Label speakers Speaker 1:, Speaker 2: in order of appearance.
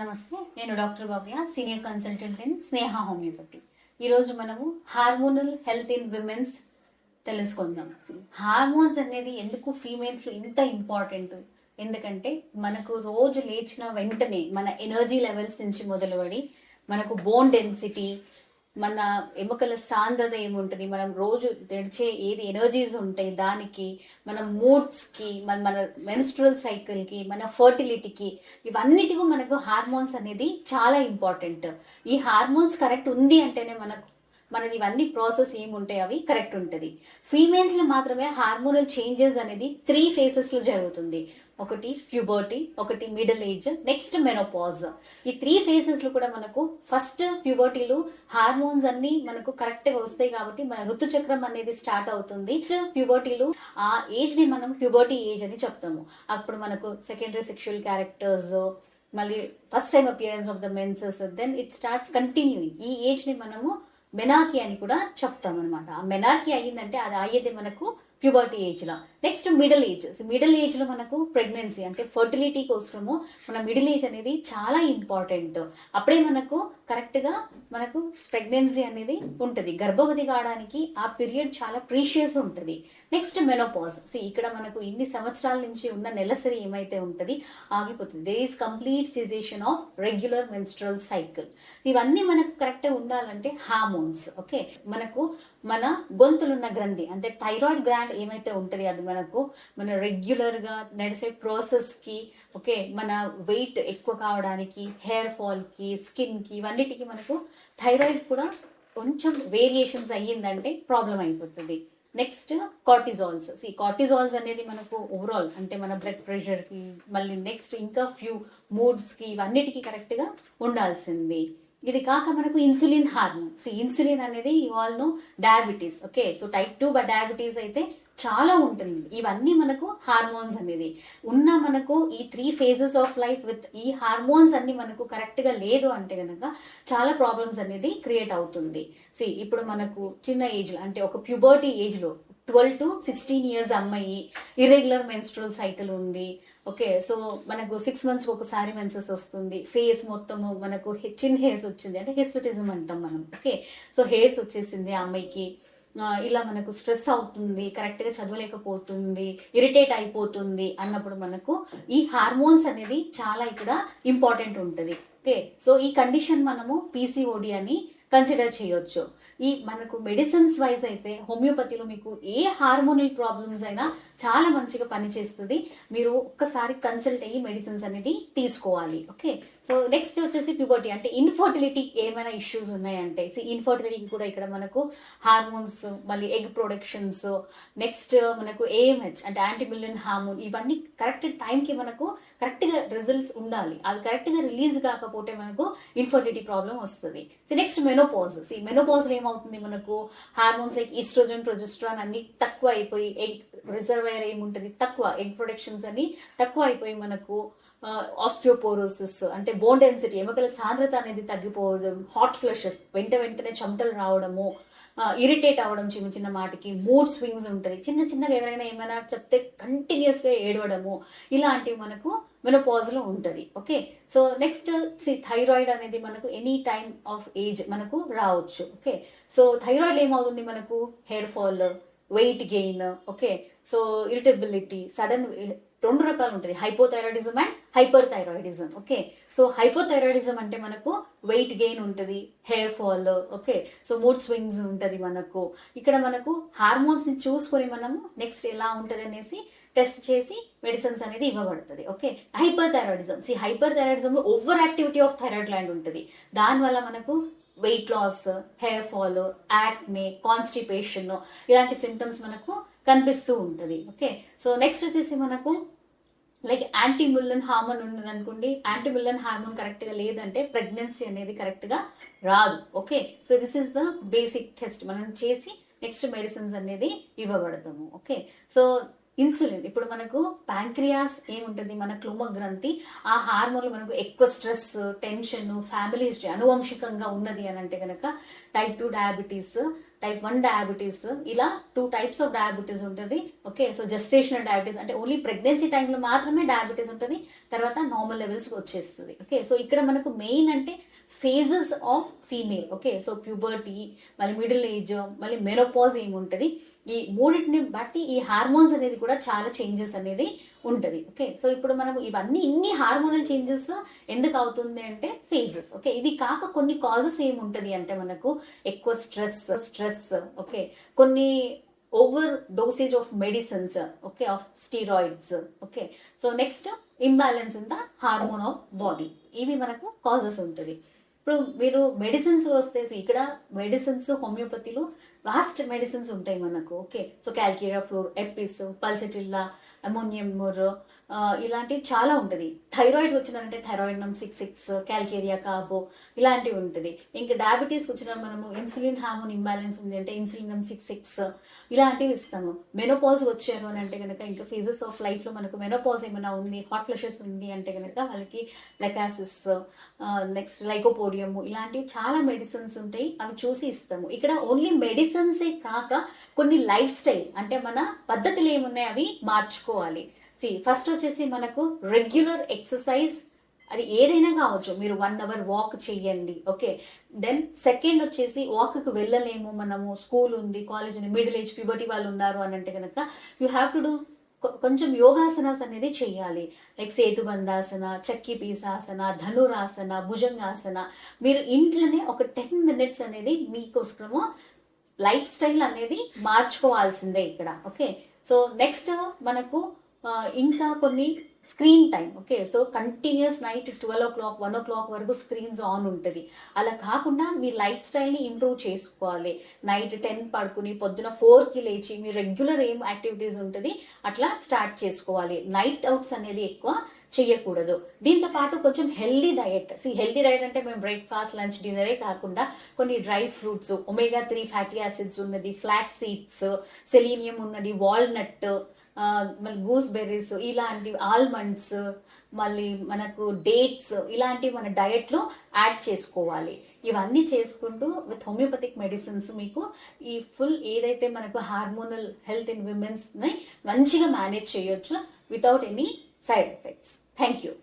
Speaker 1: నమస్తే నేను doctor Bhavya senior consultant in Sneha homeopathy. ఈరోజు మనము హార్మోనల్ హెల్త్ ఇన్ విమెన్స్ తెలుసుకుందాం. హార్మోన్స్ అనేది ఎందుకు ఫీమేల్స్లో ఇంత ఇంపార్టెంట్? ఎందుకంటే మనకు రోజు లేచిన వెంటనే మన ఎనర్జీ లెవెల్స్ నుంచి మొదలుపడి మనకు బోన్ డెన్సిటీ మన ఎముకల సాంద్రత ఏముంటుంది? మనం రోజు నడిచే ఏది ఎనర్జీస్ ఉంటాయి దానికి మన మూడ్స్కి మన మన మెన్స్ట్రల్ సైకిల్కి మన ఫర్టిలిటీకి ఇవన్నిటికీ మనకు హార్మోన్స్ అనేది చాలా ఇంపార్టెంట్ ఈ హార్మోన్స్ కరెక్ట్ ఉంది అంటేనే మనకు మనది ఇవన్నీ ప్రాసెస్ ఏముంటాయి అవి కరెక్ట్ ఉంటుంది. ఫీమేల్స్లో మాత్రమే హార్మోనల్ చేంజెస్ అనేది త్రీ ఫేసెస్లో జరుగుతుంది. ఒకటి ప్యూబర్టీ ఒకటి మిడిల్ ఏజ్ నెక్స్ట్ మెనోపాజ్. ఈ త్రీ ఫేసెస్లో కూడా మనకు ఫస్ట్ ప్యూబర్టీలో హార్మోన్స్ అన్ని మనకు కరెక్ట్గా వస్తాయి కాబట్టి మన ఋతుచక్రం అనేది స్టార్ట్ అవుతుంది. ప్యూబర్టీలో ఆ ఏజ్ని మనం ప్యూబర్టీ ఏజ్ అని చెప్తాము. అప్పుడు మనకు సెకండరీ సెక్షువల్ క్యారెక్టర్స్ మళ్ళీ first time appearance of the menses then it starts continuing. ఈ ఏజ్ని మనము మెనార్కి అని కూడా చెప్తాం అనమాట ఆ మెనార్కి అయ్యిందంటే అది అయ్యేది మనకు ప్యూబర్టీ ఏజ్లో నెక్స్ట్ మిడిల్ ఏజ్ మిడిల్ ఏజ్లో మనకు ప్రెగ్నెన్సీ అంటే ఫర్టిలిటీ కోసము మన మిడిల్ ఏజ్ అనేది చాలా ఇంపార్టెంట్ అప్పుడే మనకు కరెక్ట్గా మనకు ప్రెగ్నెన్సీ అనేది ఉంటుంది. గర్భవతి కావడానికి ఆ పీరియడ్ చాలా ప్రీషియస్ ఉంటుంది. Next menopause. సో ఇక్కడ మనకు ఇన్ని సంవత్సరాల నుంచి ఉన్న నెలసరి ఏమైతే ఉంటుంది ఆగిపోతుంది. They is complete cessation of regular menstrual cycle ఇవన్నీ మనకు కరెక్ట్గా ఉండాలంటే హార్మోన్స్ ఓకే మనకు మన గొంతులున్న గ్రంథి అంటే థైరాయిడ్ గ్రాండ్ ఏమైతే ఉంటుంది అది మనకు మన రెగ్యులర్గా నడిచే ప్రాసెస్కి ఓకే మన వెయిట్ ఎక్కువ కావడానికి హెయిర్ ఫాల్కి స్కిన్కి ఇవన్నిటికి మనకు థైరాయిడ్ కూడా కొంచెం వేరియేషన్స్ అయ్యిందంటే ప్రాబ్లం అయిపోతుంది. నెక్స్ట్ కార్టిజాల్స్ ఈ కార్టిజాల్స్ అనేది మనకు ఓవరాల్ అంటే మన బ్లడ్ ప్రెషర్కి మళ్ళీ నెక్స్ట్ ఇంకా ఫ్యూ మూడ్స్కి ఇవన్నిటికీ కరెక్ట్గా ఉండాల్సింది. ఇది కాక మనకు ఇన్సులిన్ హార్మోన్ సో ఇన్సులిన్ అనేది ఇవాల్ను diabetes okay so type two but diabetes అయితే చాలా ఉంటుంది. ఇవన్నీ మనకు హార్మోన్స్ అనేది ఉన్న మనకు ఈ three phases of life with ఈ హార్మోన్స్ అన్ని మనకు కరెక్ట్గా లేదు అంటే కనుక చాలా ప్రాబ్లమ్స్ అనేది క్రియేట్ అవుతుంది. సి ఇప్పుడు మనకు చిన్న ఏజ్లో అంటే ఒక ప్యూబర్టీ ఏజ్లో ట్వెల్వ్ టు సిక్స్టీన్ ఇయర్స్ అమ్మాయి ఇర్రెగ్యులర్ మెన్స్ట్రల్ సైకిల్ ఉంది. ఓకే సో మనకు సిక్స్ మంత్స్ ఒకసారి మెన్సెస్ వస్తుంది. ఫేస్ మొత్తము మనకు చిన్న హెయిర్స్ వచ్చింది. అంటే హిస్టటిజం అంటాం మనం. ఓకే సో హెయిర్స్ వచ్చేసింది ఆ అమ్మాయికి. ఇలా మనకు స్ట్రెస్ అవుతుంది కరెక్ట్గా చదవలేకపోతుంది ఇరిటేట్ అయిపోతుంది అన్నప్పుడు మనకు ఈ హార్మోన్స్ అనేది చాలా ఇక్కడ ఇంపార్టెంట్ ఉంటుంది. ఓకే సో ఈ కండిషన్ మనము పీసీఓడి అని కన్సిడర్ చేయొచ్చు. ఈ మనకు మెడిసిన్స్ వైజ్ అయితే హోమియోపతిలో మీకు ఏ హార్మోనల్ ప్రాబ్లమ్స్ అయినా చాలా మంచిగా పనిచేస్తుంది. మీరు ఒక్కసారి కన్సల్ట్ అయ్యి మెడిసిన్స్ అనేది తీసుకోవాలి. ఓకే సో నెక్స్ట్ వచ్చేసి ప్యూబర్టీ అంటే ఇన్ఫర్టిలిటీ ఏమైనా ఇష్యూస్ ఉన్నాయంటే సో ఇన్ఫర్టిలిటీకి కూడా ఇక్కడ మనకు హార్మోన్స్ మళ్ళీ ఎగ్ ప్రొడక్షన్స్ నెక్స్ట్ మనకు ఏఎంహెచ్ అంటే యాంటీమిలియన్ హార్మోన్ ఇవన్నీ కరెక్ట్ టైంకి మనకు కరెక్ట్గా రిజల్ట్స్ ఉండాలి. అది కరెక్ట్గా రిలీజ్ కాకపోతే మనకు ఇన్ఫర్టిలిటీ ప్రాబ్లం వస్తుంది. సో నెక్స్ట్ మెనోపాజ్ ఈ మెనోపాజ్ ఏమవుతుంది మనకు? హార్మోన్స్ లైక్ ఈస్ట్రోజన్ ప్రొజెస్ట్రాన్ అన్ని తక్కువ అయిపోయి ఎగ్ రిజర్వైర్ ఏముంటుంది? తక్కువ. ఎగ్ ప్రొడక్షన్స్ అన్ని తక్కువ అయిపోయి మనకు ఆస్టియోపోరోసిస్ అంటే బోన్ డెన్సిటీ ఎముకల సాంద్రత అనేది తగ్గిపోవడం హాట్ ఫ్లషెస్ వెంట వెంటనే చెమటలు రావడము ఇరిటేట్ అవ్వడం చిన్న చిన్న మాటకి మూడ్ స్వింగ్స్ ఉంటుంది చిన్న చిన్నగా ఎవరైనా ఏమైనా చెప్తే కంటిన్యూస్గా ఏడవడము ఇలాంటివి మనకు మెనోపాజ్లో ఉంటుంది. Okay? So next see thyroid అనేది మనకు ఎనీ టైమ్ ఆఫ్ ఏజ్ మనకు రావచ్చు. ఓకే? సో థైరాయిడ్ ఏమవుతుంది మనకు? Hair fall weight gain okay? So irritability sudden రెండు రకాలు ఉంటుంది. Hypothyroidism and hyperthyroidism okay so hypothyroidism అంటే మనకు వెయిట్ గెయిన్ ఉంటుంది hair fall okay so mood swings ఉంటుంది మనకు. ఇక్కడ మనకు హార్మోన్స్ని చూసుకొని మనము నెక్స్ట్ ఎలా ఉంటుంది అనేసి టెస్ట్ చేసి మెడిసిన్స్ అనేది ఇవ్వబడుతుంది. ఓకే హైపర్ థైరాయిడిజం సి హైపర్ థైరాయిడిజంలో over activity of thyroid gland ఉంటుంది దానివల్ల మనకు weight loss hair fall acne constipation ఇలాంటి సిమ్టమ్స్ మనకు కనిపిస్తూ ఉంటుంది. ఓకే సో నెక్స్ట్ వచ్చేసి మనకు లైక్ యాంటీ ముల్లన్ హార్మోన్ ఉన్నది అనుకోండి యాంటీ ముల్లన్ హార్మోన్ కరెక్ట్గా లేదంటే ప్రెగ్నెన్సీ అనేది కరెక్ట్గా రాదు. Okay so this is the basic test మనం చేసి నెక్స్ట్ మెడిసిన్స్ అనేది ఇవ్వబడతాము. ఓకే సో ఇన్సులిన్ ఇప్పుడు మనకు ప్యాంక్రియాస్ ఏముంటుంది? మన క్లోమ గ్రంథి ఆ హార్మోన్లు మనకు ఎక్కువ స్ట్రెస్ టెన్షన్ ఫ్యామిలీ హిస్టరీ అనువంశికంగా ఉన్నది అని అంటే కనుక type two diabetes type one diabetes ఇలా టూ టైప్స్ ఆఫ్ డయాబెటీస్ ఉంటుంది. ఓకే సో జెస్టేషనల్ డయాబెటీస్ అంటే ఓన్లీ ప్రెగ్నెన్సీ టైంలో మాత్రమే డయాబెటీస్ ఉంటుంది. తర్వాత నార్మల్ లెవెల్స్కి వచ్చేస్తుంది. ఓకే సో ఇక్కడ మనకు మెయిన్ అంటే phases of female okay so puberty మళ్ళీ మిడిల్ ఏజ్ మళ్ళీ మెనోపాజ్ ఏముంటుంది? ఈ మూడింటిని బట్టి ఈ హార్మోన్స్ అనేది కూడా చాలా చేంజెస్ అనేది ఉంటుంది ఓకే సో ఇప్పుడు మనం ఇవన్నీ ఇన్ని హార్మోనల్ చేంజెస్ ఎందుకు అవుతుంది అంటే ఫేజెస్ ఓకే ఇది కాక కొన్ని కాజెస్ ఏముంటుంది అంటే మనకు ఎక్కువ స్ట్రెస్ స్ట్రెస్ ఓకే కొన్ని over dosage of medicines okay of steroids okay so next imbalance in the hormone of body ఇవి మనకు కాజెస్ ఉంటుంది. ఇప్పుడు మీరు మెడిసిన్స్ వస్తే ఇక్కడ మెడిసిన్స్ హోమియోపతిలో వాస్ట్ మెడిసిన్స్ ఉంటాయి మనకు okay so calcarea fluor apis pulsatilla ammonium mur ఇలాంటివి చాలా ఉంటుంది. థైరాయిడ్ వచ్చినారంటే థైరాయిడ్ నమ్ సిక్స్ సిక్స్ క్యాల్కేరియా కాబో ఇలాంటివి ఉంటుంది. ఇంకా డయాబెటీస్కి వచ్చిన మనము ఇన్సులిన్ హార్మోన్ ఇంబ్యాలెన్స్ ఉంది అంటే ఇన్సులిన్ నమ్ సిక్స్ సిక్స్ ఇలాంటివి ఇస్తాము. మెనోపాజ్ వచ్చారు అని అంటే కనుక ఇంకా ఫేజెస్ ఆఫ్ లైఫ్లో మనకు మెనోపాజ్ ఏమైనా ఉంది హాట్ ఫ్లషెస్ ఉంది అంటే కనుక వాళ్ళకి లెకాసిస్ నెక్స్ట్ లైకోపోడియం ఇలాంటివి చాలా మెడిసిన్స్ ఉంటాయి. అవి చూసి ఇస్తాము. ఇక్కడ ఓన్లీ మెడిసిన్సే కాక కొన్ని లైఫ్ స్టైల్ అంటే మన పద్ధతులు ఏమున్నాయి అవి మార్చుకోవాలి ఫస్ట్ వచ్చేసి మనకు రెగ్యులర్ ఎక్సర్సైజ్ అది ఏదైనా కావచ్చు. మీరు వన్ అవర్ వాక్ చేయండి ఓకే దెన్ సెకండ్ వచ్చేసి వాక్కి వెళ్ళలేము. మనము స్కూల్ ఉంది కాలేజ్ ఉంది మిడిల్ ఏజ్ ప్యూబర్టీ వాళ్ళు ఉన్నారు అని అంటే కనుక యూ హ్యావ్ టు డూ కొంచెం యోగాసనాస్ అనేది చేయాలి. లైక్ సేతుబంధాసన చక్కి పీసాసన ధనురాసన భుజంగాసన. మీరు ఇంట్లోనే ఒక టెన్ మినిట్స్ అనేది మీకోసము లైఫ్ స్టైల్ అనేది మార్చుకోవాల్సిందే ఇక్కడ ఓకే సో నెక్స్ట్ uh, మనకు ఇంకా కొన్ని screen time okay so continuous night twelve o'clock one o'clock వరకు స్క్రీన్స్ ఆన్ ఉంటుంది. అలా కాకుండా మీ లైఫ్ స్టైల్ని ఇంప్రూవ్ చేసుకోవాలి. నైట్ టెన్ పడుకుని పొద్దున ఫోర్కి లేచి మీ రెగ్యులర్ ఏం యాక్టివిటీస్ ఉంటుంది అట్లా స్టార్ట్ చేసుకోవాలి. నైట్ అవుట్స్ అనేది ఎక్కువ చేయకూడదు దీంతో పాటు కొంచెం healthy diet see healthy diet అంటే మేము బ్రేక్ఫాస్ట్ లంచ్ డిన్నరే కాకుండా కొన్ని dry fruits omega three fatty acids ఉన్నది ఫ్లాక్ సీడ్స్ సెలీనియం ఉన్నది వాల్నట్ మళ్ళీ గూస్ బెర్రీస్ ఇలాంటి ఆల్మండ్స్ మళ్ళీ మనకు డేట్స్ ఇలాంటివి మన డయట్లో యాడ్ చేసుకోవాలి. ఇవన్నీ చేసుకుంటూ విత్ హోమియోపతిక్ మెడిసిన్స్ మీకు ఈ ఫుల్ ఏదైతే మనకు హార్మోనల్ హెల్త్ ఇన్ విమెన్స్ని మంచిగా మేనేజ్ చేయొచ్చు without any side effects. Thank you.